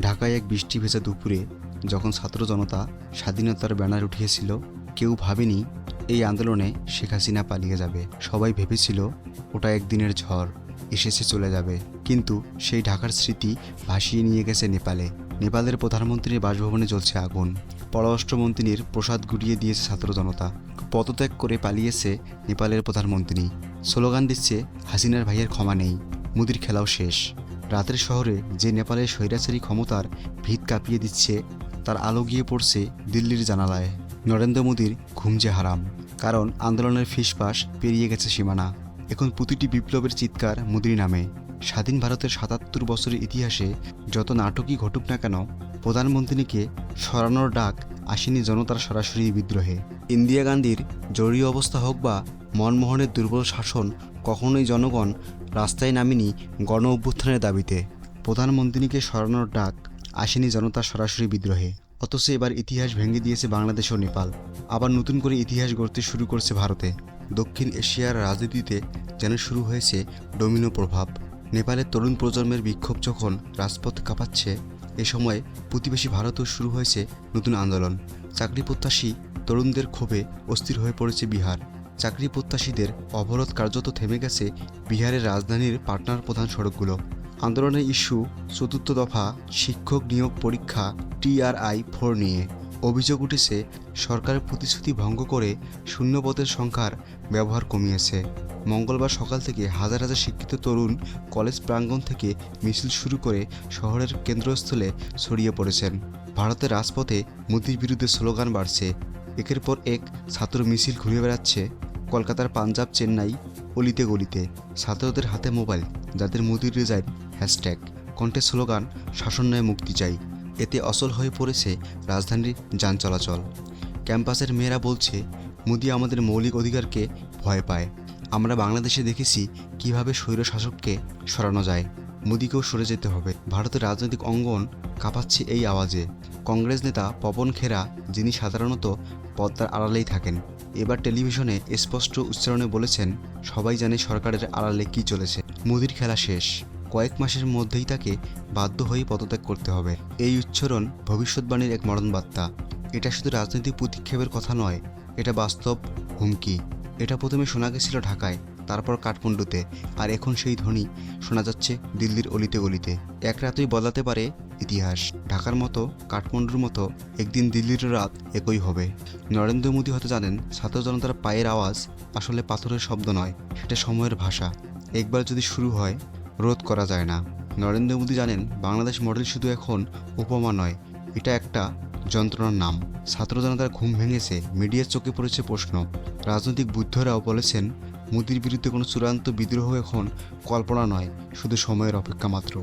ঢাকায় এক বৃষ্টি ভেজা দুপুরে যখন ছাত্র জনতা স্বাধীনতার ব্যানার উঠিয়েছিল, কেউ ভাবেনি এই আন্দোলনে শেখ হাসিনা পালিয়ে যাবে। সবাই ভেবেছিল, ওটা একদিনের ঝড়, এসেছে চলে যাবে। কিন্তু সেই ঢাকার স্মৃতি ভাসিয়ে নিয়ে গেছে নেপালে। নেপালের প্রধানমন্ত্রীর বাসভবনে জ্বলছে আগুন। পররাষ্ট্রমন্ত্রীর প্রসাদ গুটিয়ে দিয়েছে ছাত্র জনতা। পদত্যাগ করে পালিয়েছে নেপালের প্রধানমন্ত্রী। স্লোগান দিচ্ছে, হাসিনার ভাইয়ের ক্ষমা নেই। মুদির খেলাও শেষ। রাতের শহরে যে নেপালের স্বৈরাচারী ক্ষমতার ভিত কাঁপিয়ে দিচ্ছে, তার আলো গিয়ে পড়ছে দিল্লির জানালায়। নরেন্দ্র মোদীর ঘুম যে হারাম, কারণ আন্দোলনের ফিসফাস পেরিয়ে গেছে সীমানা। এখন প্রতিটি বিপ্লবের চিৎকার মোদির নামে। স্বাধীন ভারতের সাতাত্তর বছরের ইতিহাসে যত নাটকই ঘটুক না কেন, প্রধানমন্ত্রীকে সরানোর ডাক আসেনি জনতার সরাসরি বিদ্রোহে। ইন্দিরা গান্ধীর জরুরি অবস্থা হোক বা মনমোহনের দুর্বল শাসন কখনোই জনগণ রাস্তায় নামিনি গণ অভ্যুত্থানের দাবিতে। প্রধানমন্ত্রীকে সরানোর ডাক আসেনি জনতার সরাসরি বিদ্রোহে। অথচ এবার ইতিহাস ভেঙে দিয়েছে বাংলাদেশ ও নেপাল। আবার নতুন করে ইতিহাস গড়তে শুরু করছে ভারতে। দক্ষিণ এশিয়ার রাজনীতিতে যেন শুরু হয়েছে ডোমিনো প্রভাব। নেপালের তরুণ প্রজন্মের বিক্ষোভ যখন রাজপথ কাঁপাচ্ছে, এ সময় প্রতিবেশী ভারতেও শুরু হয়েছে নতুন আন্দোলন। চাকরি প্রত্যাশী তরুণদের ক্ষোভে অস্থির হয়ে পড়েছে বিহার। চাকরি প্রত্যাশীদের অবরোধ কার্যত থেমে গেছে বিহারের রাজধানীর পাটনার প্রধান সড়কগুলো। আন্দোলনের ইস্যু, চতুর্থ দফা, শিক্ষক নিয়োগ পরীক্ষা, টিআরআই ফোর নিয়ে। অভিযোগ উঠেছে, সরকারের প্রতিশ্রুতি ভঙ্গ করে শূন্যপদের সংখ্যার ব্যবহার কমিয়েছে। মঙ্গলবার সকাল থেকে হাজার হাজার শিক্ষিত তরুণ কলেজ প্রাঙ্গণ থেকে মিছিল শুরু করে শহরের কেন্দ্রস্থলে ছড়িয়ে পড়েছেন। ভারতের রাজপথে মোদির বিরুদ্ধে স্লোগান বাড়ছে। একের পর এক ছাত্র মিছিল ঘুরে বেড়াচ্ছে। কলকাতার পাঞ্জাব চেন্নাই অলিতে গলিতে ছাত্রদের হাতে মোবাইল, যাদের মোদির রেজাইন হ্যাশট্যাগ। কণ্ঠে স্লোগান, শাসন নয় মুক্তি চাই। এতে অচল হয়ে পড়েছে রাজধানীর যান চলাচল। ক্যাম্পাসের মেয়েরা বলছে, মোদি আমাদের মৌলিক অধিকারকে ভয় পায়। আমরা বাংলাদেশে দেখেছি কীভাবে স্বৈর শাসককে সরানো যায়। মোদিকেও সরে যেতে হবে। ভারতের রাজনৈতিক অঙ্গন কাঁপাচ্ছে এই আওয়াজে। কংগ্রেস নেতা পবন খেরা, যিনি সাধারণত পদ্মার আড়ালেই থাকেন, এবার টেলিভিশনে স্পষ্ট উচ্চারণে বলেছেন, সবাই জানে সরকারের আড়ালে কী চলেছে। মোদির খেলা শেষ। কয়েক মাসের মধ্যেই তাকে বাধ্য হয়ে পদত্যাগ করতে হবে। এই উচ্চারণ ভবিষ্যৎবাণীর এক মরণ বার্তা এটা শুধু রাজনৈতিক প্রতিক্ষেপের কথা নয়, এটা বাস্তব হুমকি। এটা প্রথমে শোনা গেছিল ঢাকায়, তারপর কাঠমান্ডুতে, আর এখন সেই ধ্বনি শোনা যাচ্ছে দিল্লির অলিতে গলিতে। এক রাতেই বদলাতে পারে ইতিহাস। ঢাকার মতো, কাঠমান্ডুর মতো, একদিন দিল্লির রাত একই হবে। নরেন্দ্র মোদী হয়তো জানেন, ছাত্র জনতার পায়ের আওয়াজ আসলে পাথরের শব্দ নয় সেটা সময়ের ভাষা। একবার যদি শুরু হয়, রোধ করা যায় না। নরেন্দ্র মোদী জানেন, বাংলাদেশ মডেল শুধু এখন উপমা নয়, এটা একটা যন্ত্রণার নাম। ছাত্র জনতার ঘুম ভেঙেছে, মিডিয়ার চোখে পড়েছে প্রশ্ন। রাজনৈতিক বুদ্ধরাও বলেছেন, মোদির বিরুদ্ধে কোনো চূড়ান্ত বিদ্রোহ এখন কল্পনা নয়, শুধু সময়ের অপেক্ষা মাত্র।